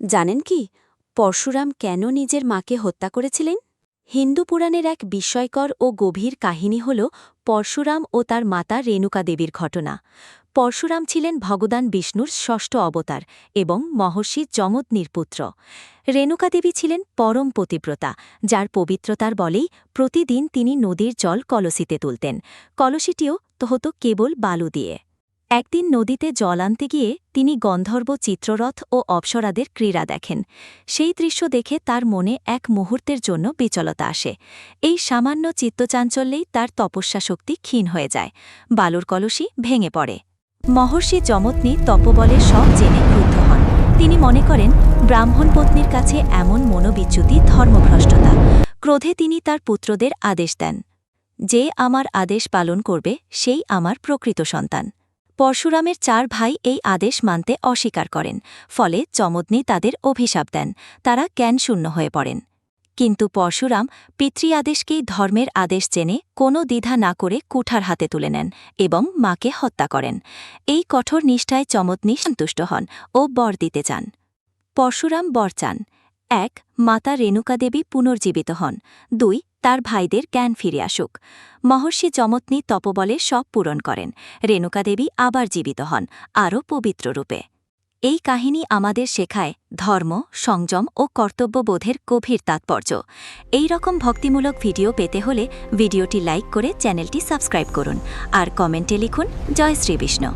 জানেন কি, পরশুরাম কেন নিজের মাকে হত্যা করেছিলেন? হিন্দু পুরাণের এক বিস্ময়কর ও গভীর কাহিনী হল পরশুরাম ও তার মাতা রেণুকা দেবীর ঘটনা। পরশুরাম ছিলেন ভগবান বিষ্ণুর ষষ্ঠ অবতার এবং মহর্ষি যমদনির পুত্র। রেণুকা দেবী ছিলেন পরম পতিব্রতা, যার পবিত্রতার বলেই প্রতিদিন তিনি নদীর জল কলসিতে তুলতেন। কলসিটিও হতো কেবল বালু দিয়ে। একদিন নদীতে জল আনতে গিয়ে তিনি গন্ধর্ব চিত্ররথ ও অপ্সরাদের ক্রীড়া দেখেন। সেই দৃশ্য দেখে তার মনে এক মুহূর্তের জন্য বিচলতা আসে। এই সামান্য চিত্তচাঞ্চল্যেই তার তপস্যা শক্তি ক্ষীণ হয়ে যায়। বালুর কলসি ভেঙে পড়ে। মহর্ষি যমত্নী তপবলে সব জেনে ক্রুদ্ধ হন। তিনি মনে করেন, ব্রাহ্মণ পত্নীর কাছে এমন মনোবিচ্যুতি ধর্মভ্রষ্টতা। ক্রোধে তিনি তার পুত্রদের আদেশ দেন। যে আমার আদেশ পালন করবে, সেই আমার প্রকৃত সন্তান। পরশুরামের চার ভাই এই আদেশ মানতে অস্বীকার করেন, ফলে চমদনি তাদের অভিশাপ দেন, তারা জ্ঞানশূন্য হয়ে পড়েন। কিন্তু পরশুরাম পিতৃ আদেশকেই ধর্মের আদেশ জেনে কোনো দ্বিধা না করে কুঠার হাতে তুলে নেন এবং মাকে হত্যা করেন। এই কঠোর নিষ্ঠায় চমদনি সন্তুষ্ট হন ও বর দিতে চান। পরশুরাম বর চান। এক, মাতা রেণুকা দেবী পুনর্জীবিত হন। দুই, তার ভাইদের জ্ঞান ফিরে আসুক। মহর্ষি যমত্নী তপবলে সব পূরণ করেন। রেণুকা দেবী আবার জীবিত হন, আরও পবিত্র রূপে। এই কাহিনী আমাদের শেখায় ধর্ম, সংযম ও কর্তব্যবোধের গভীর তাৎপর্য। এই রকম ভক্তিমূলক ভিডিও পেতে হলে ভিডিওটি লাইক করে চ্যানেলটি সাবস্ক্রাইব করুন। আর কমেন্টে লিখুন, জয় শ্রীবিষ্ণু।